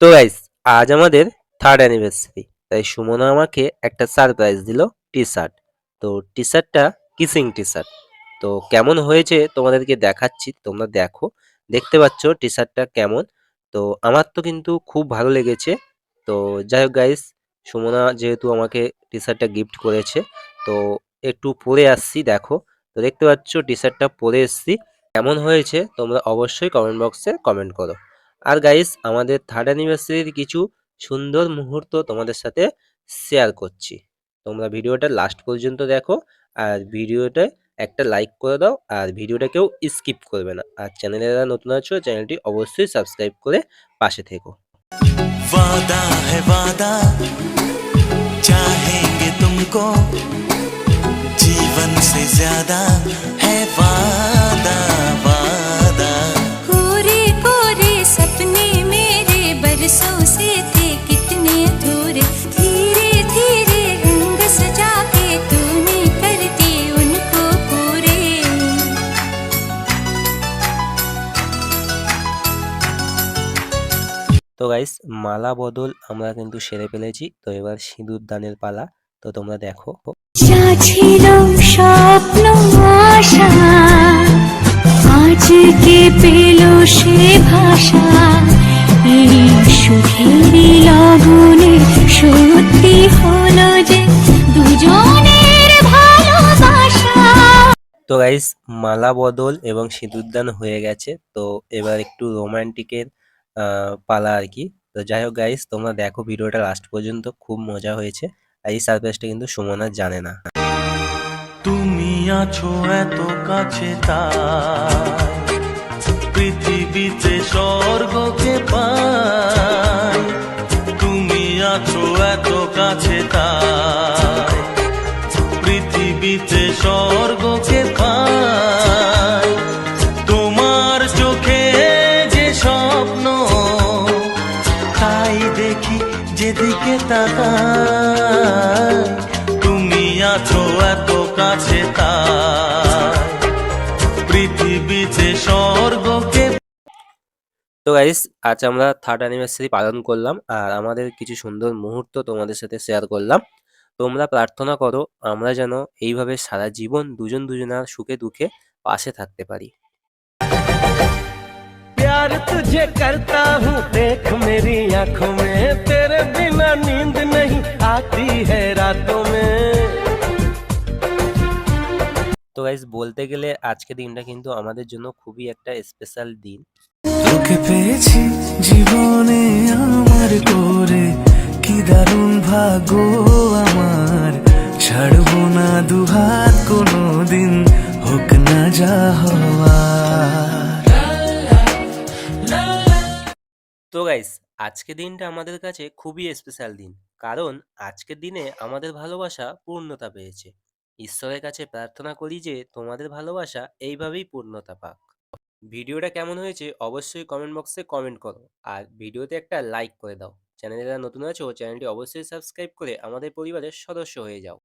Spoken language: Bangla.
তো গাইস আজ আমাদের থার্ড অ্যানিভার্সারি তাই সুমনা আমাকে একটা সারপ্রাইজ দিল টি শার্ট তো টি শার্টটা কিসিং টি শার্ট তো কেমন হয়েছে তোমাদেরকে দেখাচ্ছি, তোমরা দেখো। দেখতে পাচ্ছ টি শার্টটা কেমন। তো আমার তো কিন্তু খুব ভালো লেগেছে। তো যাই হোক গাইস সুমনা যেহেতু আমাকে টি শার্টটা গিফট করেছে, তো একটু পরে আসছি, দেখো। তো দেখতে পাচ্ছ টি শার্টটা পরে এসছি। কেমন হয়েছে তোমরা অবশ্যই কমেন্ট বক্সে কমেন্ট করো। আর গাইস আমাদের থার্ড অ্যানিভার্সারির কিছু সুন্দর মুহূর্ত তোমাদের সাথে শেয়ার করছি তোমরা ভিডিওটা লাস্ট পর্যন্ত দেখো আর ভিডিওটা একটা লাইক করে দাও আর ভিডিওটা কেউ স্কিপ করবে না আর চ্যানেলে যারা নতুন আছো চ্যানেলটি অবশ্যই সাবস্ক্রাইব করে পাশে থেকো वादा है वादा चाहेंगे तुमको जीवन से ज्यादा তো গাইস মালা বদল আমরা কিন্তু সেরে ফেলেছি। তো এবার সিঁদুর দানের পালা। তো তোমরা দেখো। ছিল স্বপ্ন আশা আজকে পেল সে ভাষা? এই লগনে সত্যি হলো যে দুজনের ভালোবাসা। তো গাইস মালা বদল এবং সিঁদুরদান হয়ে গেছে। তো এবার একটু রোমান্টিকের পালা আর কি তো যাই হোক গাইস তোমরা দেখো ভিডিওটা লাস্ট পর্যন্ত, খুব মজা হয়েছে। আর এই সারপ্রাইজটা কিন্তু সুমনা জানে না। তুমি আছো এত কাছে পৃথিবীতে স্বর্গকে পাই। তুমি আছো এত কাছে তাই। যেদিকে তুমি আছো এত কাছে তাই। পৃথিবীতে স্বর্গকে তো গাইস আজ আমরা থার্ড অ্যানিভার্সারি পালন করলাম, আর আমাদের কিছু সুন্দর মুহূর্ত তোমাদের সাথে শেয়ার করলাম। তোমরা প্রার্থনা করো, আমরা যেন এইভাবে সারা জীবন দুজন দুজনার সুখে দুঃখে পাশে থাকতে পারি। प्यार तुझे करता हूँ देख मेरी आंखों में तेरे बिना नींद नहीं आती है रातों में তো গাইস বলতে গেলে আজকে দিনটা কিন্তু আমাদের জন্য খুবই একটা স্পেশাল দিন তোকে পেয়েছি জীবনে আমার করে কি দারুণ ভাগ্য আমার ছাড়বো না দুহাত কোনো দিন হোক না যা হওয়ার তো গাইস আজকে দিনটা আমাদের কাছে খুবই স্পেশাল দিন। কারণ আজকের দিনে আমাদের ভালোবাসা পূর্ণতা পেয়েছে। ঈশ্বরের কাছে প্রার্থনা করি যে তোমাদের ভালোবাসা এইভাবেই পূর্ণতা পাক। ভিডিওটা কেমন হয়েছে অবশ্যই কমেন্ট বক্সে কমেন্ট করো। আর ভিডিওতে একটা লাইক করে দাও। চ্যানেলে যারা নতুন আছো, চ্যানেলটি অবশ্যই সাবস্ক্রাইব করে আমাদের পরিবারের সদস্য হয়ে যাও।